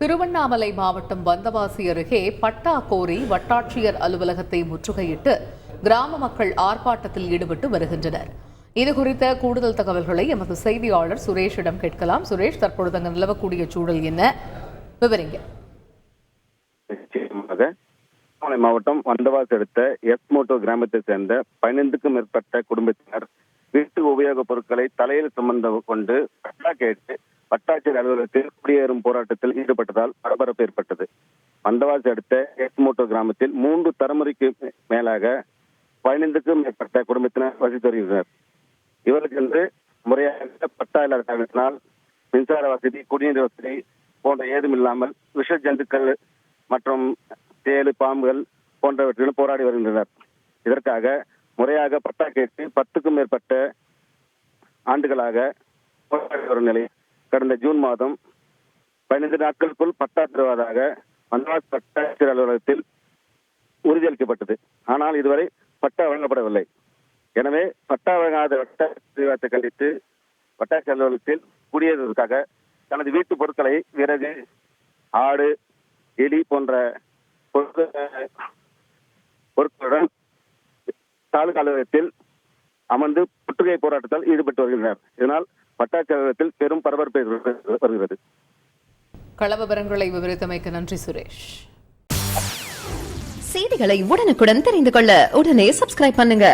திருவண்ணாமலை மாவட்டம் வந்தவாசி அருகே பட்டா கோரி வட்டாட்சியர் அலுவலகத்தை முற்றுகையிட்டு கிராம மக்கள் ஆர்ப்பாட்டத்தில் ஈடுபட்டு வருகின்றனர். இது குறித்த கூடுதல் தகவல்களை எமது செய்தியாளர் சுரேஷிடம் கேட்கலாம். சுரேஷ் தற்பொழுது அங்கு நிலவக்கூடிய சூழல் என்ன? விவரிங்க. திருவண்ணாமலை மாவட்டம் வந்தவாசி அடுத்த எஸ் மோட்டோ கிராமத்தை சேர்ந்த பதினைந்துக்கும் மேற்பட்ட குடும்பத்தினர் வீட்டு உபயோகப் பொருட்களை தலையில் சுமந்து கொண்டு பட்டா கேட்டு வட்டாட்சியர் அலுவலகத்தில் குடியேறும் போராட்டத்தில் ஈடுபட்டதால் பரபரப்பு ஏற்பட்டது. மந்தவாசி அடுத்த எட்மோட்டோ கிராமத்தில் மூன்று தலைமுறைக்கு மேலாக பதினைந்துக்கும் மேற்பட்ட குடும்பத்தினர் வசித்து வருகின்றனர். இவர்களுக்கு என்று முறையாக பட்டா இல்லாத காரணத்தினால் மின்சார வசதி குடிநீர் வசதி போன்ற ஏதும் இல்லாமல் விஷ ஜந்துக்கள் மற்றும் தேழு பாம்புகள் போன்றவற்றிலும் போராடி வருகின்றனர். இதற்காக முறையாக பட்டா கேட்டு பத்துக்கும் மேற்பட்ட ஆண்டுகளாக போராடி வரும் நிலை கடந்த ஜூன் மாதம் பதினைந்து நாட்களுக்குள் பட்டா தருவதாக மந்தவாஸ் பட்டாட்சியர் அலுவலகத்தில் உறுதியளிக்கப்பட்டது. ஆனால் இதுவரை பட்டா வழங்கப்படவில்லை. எனவே பட்டா வழங்காத வட்டாட்சி கண்டித்து வட்டாட்சி அலுவலகத்தில் குடியேறுவதற்காக தனது வீட்டு பொருட்களை விறகு ஆடு எலி போன்ற பொருட்களுடன் தாலுகா அலுவலகத்தில் அமர்ந்து முற்றுகை போராட்டத்தில் ஈடுபட்டு வருகின்றனர். இதனால் அலுவலகத்தில் பெரும் பரபரப்பு வருகிறது. கள விவரங்களை விவரித்தமைக்கு நன்றி சுரேஷ். செய்திகளை உடனுக்குடன் தெரிந்து கொள்ள உடனே சப்ஸ்கிரைப் பண்ணுங்க.